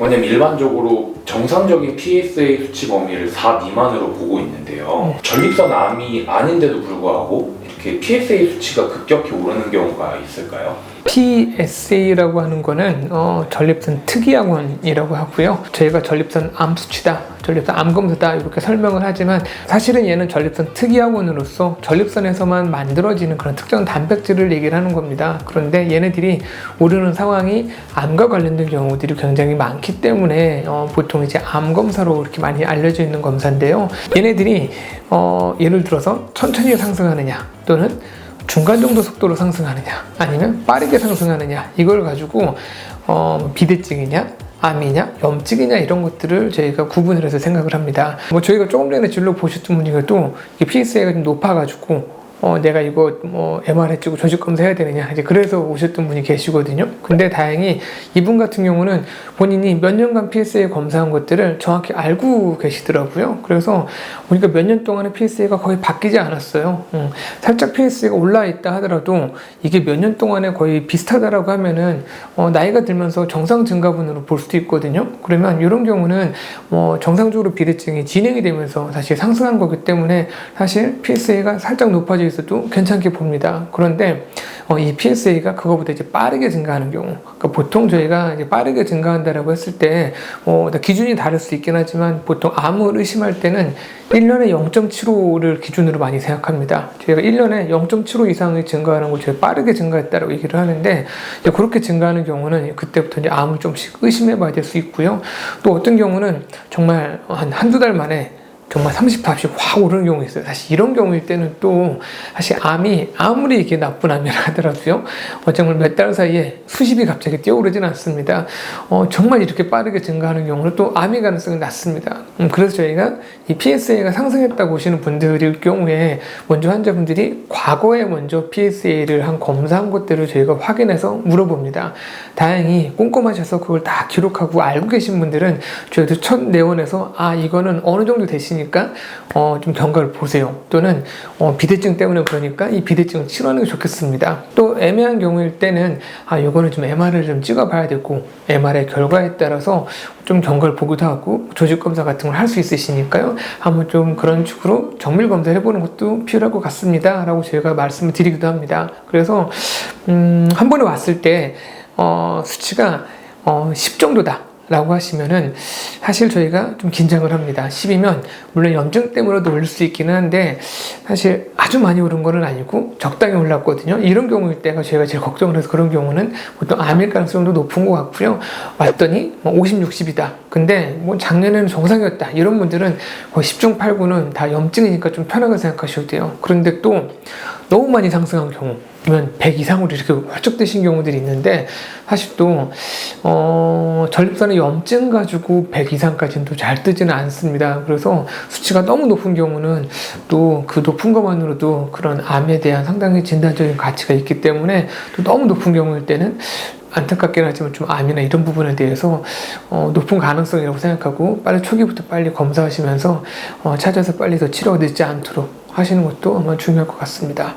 왜냐면 일반적으로 정상적인 PSA 수치 범위를 4 미만으로 보고 있는데요. 전립선 암이 아닌데도 불구하고 이렇게 PSA 수치가 급격히 오르는 경우가 있을까요? PSA라고 하는 거는 어, 전립선 특이학원이라고 하고요. 저희가 전립선 암 수치다, 전립선 암 검사다 이렇게 설명을 하지만 사실은 얘는 전립선 특이학원으로서 전립선에서만 만들어지는 그런 특정 단백질을 얘기를 하는 겁니다. 그런데 얘네들이 오르는 상황이 암과 관련된 경우들이 굉장히 많기 때문에 어, 보통 이제 암 검사로 이렇게 많이 알려져 있는 검사인데요. 얘네들이 어, 예를 들어서 천천히 상승하느냐 또는 중간 정도 속도로 상승하느냐 아니면 빠르게 상승하느냐 이걸 가지고 어, 비대증이냐 암이냐 염증이냐 이런 것들을 저희가 구분을 해서 생각을 합니다. 뭐 저희가 조금 전에 진료 보셨던 분이 또 PSA가 좀 높아가지고 어, 내가 이거 뭐 MRI 찍고 조직 검사해야 되느냐 이제 그래서 오셨던 분이 계시거든요. 근데 다행히 이분 같은 경우는 본인이 몇 년간 PSA 검사한 것들을 정확히 알고 계시더라고요. 그래서 보니까 몇 년 동안의 PSA가 거의 바뀌지 않았어요. 음, 살짝 PSA가 올라 있다 하더라도 이게 몇 년 동안에 거의 비슷하다라고 하면은 어, 나이가 들면서 정상 증가분으로 볼 수도 있거든요. 그러면 이런 경우는 뭐 정상적으로 비대증이 진행이 되면서 사실 상승한 거기 때문에 사실 PSA가 살짝 높아 져 있어도 괜찮게 봅니다. 그런데 어, 이 PSA가 그거보다 이제 빠르게 증가하는 경우, 그러니까 보통 저희가 이제 빠르게 증가한다라고 했을 때, 어, 기준이 다를 수 있긴 하지만 보통 암을 의심할 때는 1년에 0.75를 기준으로 많이 생각합니다. 저희가 1년에 0.75 이상이 증가하는 걸 저희가 빠르게 증가했다고 얘기를 하는데, 그렇게 증가하는 경우는 그때부터 이제 암을 좀씩 의심해 봐야 될 수 있고요. 또 어떤 경우는 정말 한 한두 달 만에 정말 30%씩 확 오르는 경우 있어요. 사실 이런 경우일 때는 또 사실 암이 아무리 이게 나쁜 암이라 하더라도요. 어, 정말 몇 달 사이에 수십이 갑자기 뛰어오르진 않습니다. 어, 정말 이렇게 빠르게 증가하는 경우는 또 암의 가능성이 낮습니다. 음, 그래서 저희가 이 PSA가 상승했다고 보시는 분들일 경우에 먼저 환자분들이 과거에 먼저 PSA를 한 검사한 것들을 저희가 확인해서 물어봅니다. 다행히 꼼꼼하셔서 그걸 다 기록하고 알고 계신 분들은 저희도 첫 내원에서 아 이거는 어느 정도 되시니까 어, 좀 경과를 보세요. 또는 어, 비대증 때문에 그러니까 이 비대증을 치료하는 게 좋겠습니다. 또 애매한 경우일 때는 아 이거는 좀 MR을 좀 찍어봐야 되고 MR의 결과에 따라서 좀 경과를 보기도 하고 조직 검사 같은 걸 할 수 있으시니까요. 한번 좀 그런 식으로 정밀 검사를 해보는 것도 필요할 것 같습니다.라고 저희가 말씀을 드리기도 합니다. 그래서 음, 한 번에 왔을 때 어, 수치가 어, 10 정도다. 라고 하시면은 사실 저희가 좀 긴장을 합니다. 10이면 물론 염증 때문에도 오를 수 있기는 한데 사실 아주 많이 오른 거는 아니고 적당히 올랐거든요. 이런 경우일 때가 저희가 제일 걱정을 해서 그런 경우는 보통 암일 가능성도 높은 것 같고요. 왔더니 뭐 50, 60이다. 근데 뭐 작년에는 정상이었다. 이런 분들은 거의 10중 8구는 다 염증이니까 좀 편하게 생각하셔도 돼요. 그런데 또 너무 많이 상승한 경우 면 100 이상으로 이렇게 뜨신 경우들이 있는데 사실 또 어, 전립선의 염증 가지고 100 이상까지는 또 잘 뜨지는 않습니다. 그래서 수치가 너무 높은 경우는 또 그 높은 것만으로도 그런 암에 대한 상당히 진단적인 가치가 있기 때문에 또 너무 높은 경우일 때는 안타깝긴 하지만 좀 암이나 이런 부분에 대해서 어, 높은 가능성이라고 생각하고 빨리 초기부터 빨리 검사하시면서 어, 찾아서 빨리 더 치료가 늦지 않도록 하시는 것도 아마 중요할 것 같습니다.